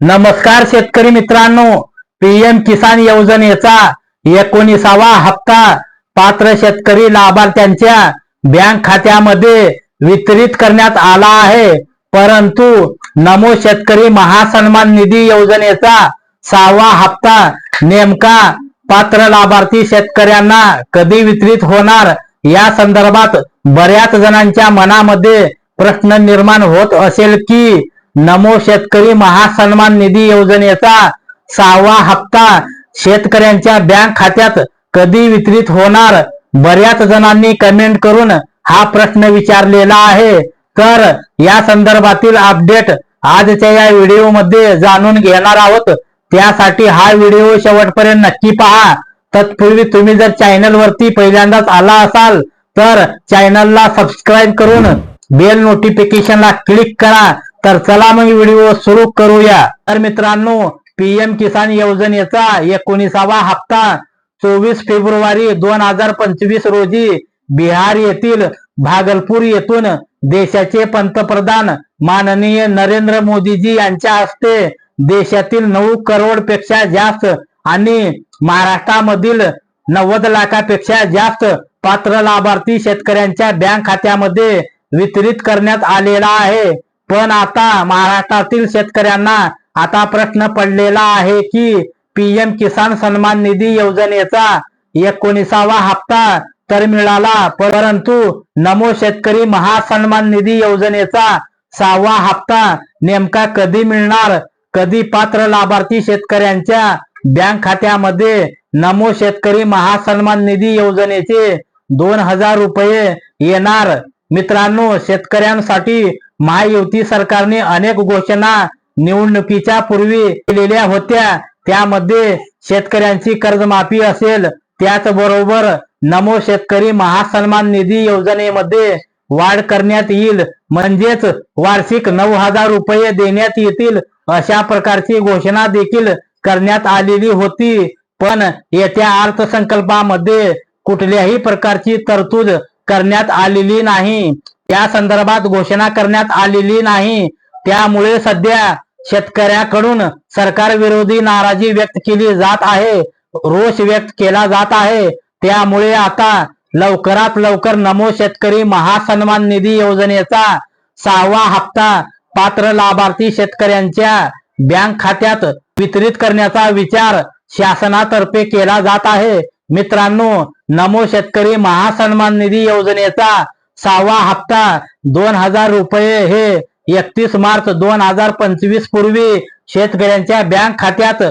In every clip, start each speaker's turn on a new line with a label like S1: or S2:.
S1: नमस्कार शेतकरी मित्रांनो पीएम किसान योजनेचा एकोणीसावा हप्ता पात्र शेतकरी लाभार्थ्यांच्या बँक खात्यामध्ये वितरित करण्यात आला आहे. परंतु नमो शेतकरी महासन्मान निधी योजनेचा सहावा हप्ता नेमका पात्र लाभार्थी शेतकऱ्यांना कधी वितरित होणार? या संदर्भात बऱ्याच जणांच्या मनामध्ये प्रश्न निर्माण होत असेल की नमो शेतकरी महासन्मान निधी योजनेचा सहावा हप्ता शेतकऱ्यांच्या बँक खात्यात कधी वितरित होणार? बऱ्याच जणांनी कमेंट करून हा प्रश्न विचारलेला आहे. तर या संदर्भातील अपडेट आजच्या या व्हिडिओमध्ये जाणून घेणार आहोत. त्यासाठी हा व्हिडिओ शेवटपर्यंत नक्की पहा. तत्पूर्वी तुम्ही जर चॅनलवरती पहिल्यांदाच आला असाल तर चॅनलला सबस्क्राईब करून बेल नोटिफिकेशनला क्लिक करा. तर चला मग व्हिडिओ सुरू करूया. तर मित्रांनो पीएम किसान योजनेचा एकोणीसावा हप्ता चोवीस फेब्रुवारी दोन हजार पंचवीस रोजी बिहार येथील भागलपूर येथून देशाचे पंतप्रधान माननीय नरेंद्र मोदीजी यांच्या हस्ते देशातील नऊ करोडपेक्षा जास्त आणि महाराष्ट्रामधील नव्वद लाखापेक्षा जास्त पात्र लाभार्थी शेतकऱ्यांच्या बँक खात्यामध्ये वितरित करण्यात आलेला आहे. पण आता महाराष्ट्रातील शेतकऱ्यांना आता प्रश्न पडलेला आहे की पीएम किसान सन्मान निधी योजनेचा एकोणीसावा हप्ता तर मिळाला परंतु नमो शेतकरी महासन्मान निधी योजनेचा सहावा हप्ता नेमका कधी मिळणार? कधी पात्र लाभार्थी शेतकऱ्यांच्या बँक खात्यामध्ये नमो शेतकरी महासन्मान निधी योजनेचे दोन हजार रुपये येणार? मित्रांनो शेतकऱ्यांसाठी महायुती सरकारने अनेक घोषणा निवडणुकीच्या पूर्वी केलेल्या होत्या. त्यामध्ये शेतकऱ्यांची कर्जमाफी असेल त्याचबरोबर नमो शेतकरी महासन्मान निधी योजनेमध्ये वाढ करण्यात येईल. म्हणजेच वार्षिक नऊ हजार रुपये देण्यात येतील अशा प्रकारची घोषणा देखील करण्यात आलेली होती. पण येत्या अर्थसंकल्पामध्ये कुठल्याही प्रकारची तरतूद करण्यात आलेली नाही. त्या संदर्भात घोषणा करण्यात आलेली नाही. त्यामुळे सध्या शेतकऱ्याकडून सरकार विरोधी नाराजी व्यक्त केली जात आहे. रोष व्यक्त केला जात आहे. त्यामुळे आता लवकरात लवकर नमो शेतकरी महासन्मान निधी योजनेचा सहावा हप्ता पात्र लाभार्थी शेतकऱ्यांच्या बँक खात्यात वितरित करण्याचा विचार शासनातर्फे केला जात आहे. मित्रांनो नमो शेतकरी महासन्मान निधी योजनेचा सहावा हप्ता दोन हजार रुपये हे एकतीस मार्च दोन हजार पंचवीस पूर्वी शेतकऱ्यांच्या बँक खात्यात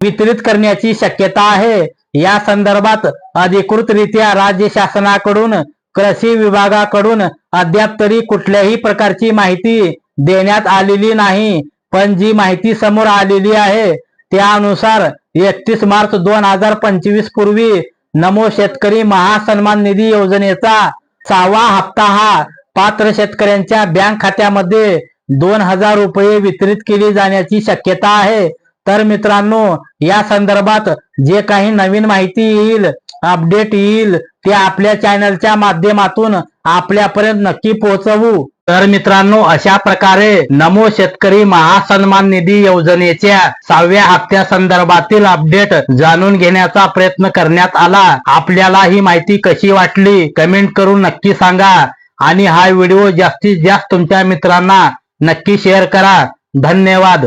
S1: वितरित करण्याची शक्यता आहे. या संदर्भात अधिकृतरित्या राज्य शासनाकडून कृषी विभागाकडून अद्याप तरी कुठल्याही प्रकारची माहिती देण्यात आलेली नाही. पण जी माहिती समोर आलेली आहे त्यानुसार एकतीस मार्च दोन हजार पंचवीस पूर्वी नमो शेतकरी महासन्मान निधी योजनेचा सहावा हप्ता हा पात्र शेतकऱ्यांच्या बँक खात्यामध्ये दोन हजार रुपये वितरित केली जाण्याची शक्यता आहे. तर मित्रांनो या संदर्भात जे काही नवीन माहिती येईल अपडेट येईल ते आपल्या चॅनलच्या माध्यमातून आपल्यापर्यंत नक्की पोहोचवू. तर मित्रांनो अशा प्रकारे नमो शेतकरी महासन्मान निधी योजनेच्या सहाव्या हप्त्या संदर्भातील अपडेट जाणून घेण्याचा प्रयत्न करण्यात आला. आपल्याला ही माहिती कशी वाटली कमेंट करून नक्की सांगा. आणि हा व्हिडिओ जास्तीत जास्त तुमच्या मित्रांना नक्की शेअर करा. धन्यवाद.